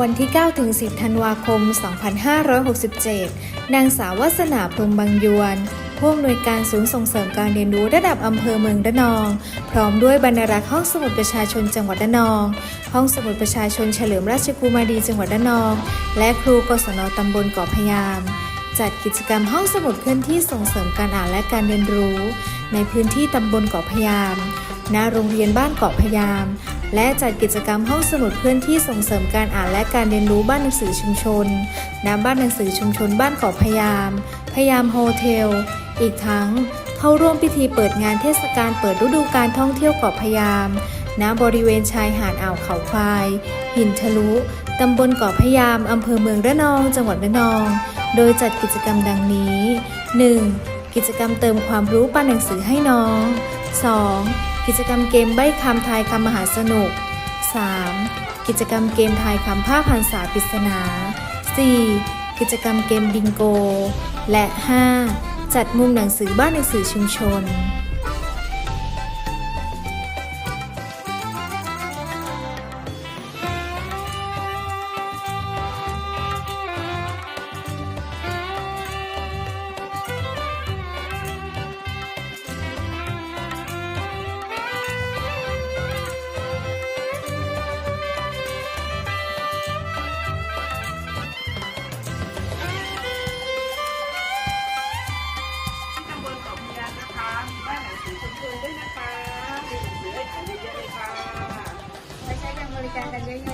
วันที่ 9 ถึง 10 ธันวาคม 2567 นางสาววัสนาพรมบางยวนผู้อำนวยการศูนย์ส่งเสริมการเรียนรู้ระดับอำเภอเมืองระนอง พร้อมด้วยบรรณารักษ์ห้องสมุดประชาชนจังหวัดระนอง ห้องสมุดประชาชนเฉลิมราชกุมารีจังหวัดระนอง และครูกศนตำบลเกาะพยาม จัดกิจกรรมห้องสมุดเคลื่อนที่ส่งเสริมการอ่านและการเรียนรู้ ในพื้นที่ตำบลเกาะพยามณโรงเรียนบ้านเกาะพยาม และจัดกิจกรรมห้องสมุดเคลื่อนที่ส่งเสริมการอ่านและการเรียนรู้บ้านหนังสือชุมชนณบ้านหนังสือชุมชนบ้านเกาะพยาม พยามโฮเทล อีกทั้งเข้าร่วมพิธีเปิดงานเทศกาลเปิดฤดูการท่องเที่ยวเกาะพยาม ณ บริเวณชายหาดอ่าวเขาควาย หินทะลุ ตำบลเกาะพยาม อำเภอเมืองระนอง จังหวัดระนอง โดยจัดกิจกรรมดังนี้ 1. กิจกรรมเติมความรู้ป้านหนังสือให้น้อง 2. กิจกรรมเกมใบ้คำทายคำมหาสนุก 3. กิจกรรมเกมทายคำภาพพันษาปริศนา 4. กิจกรรมเกมบิงโก และ 5. จัดมุมหนังสือบ้านหนังสือชุมชน มีบ้านหนังสือชุมชนด้วยนะคะมีหนังสือให้อ่านเยอะๆเลยค่ะ ไปใช้การบริการกันเยอะๆ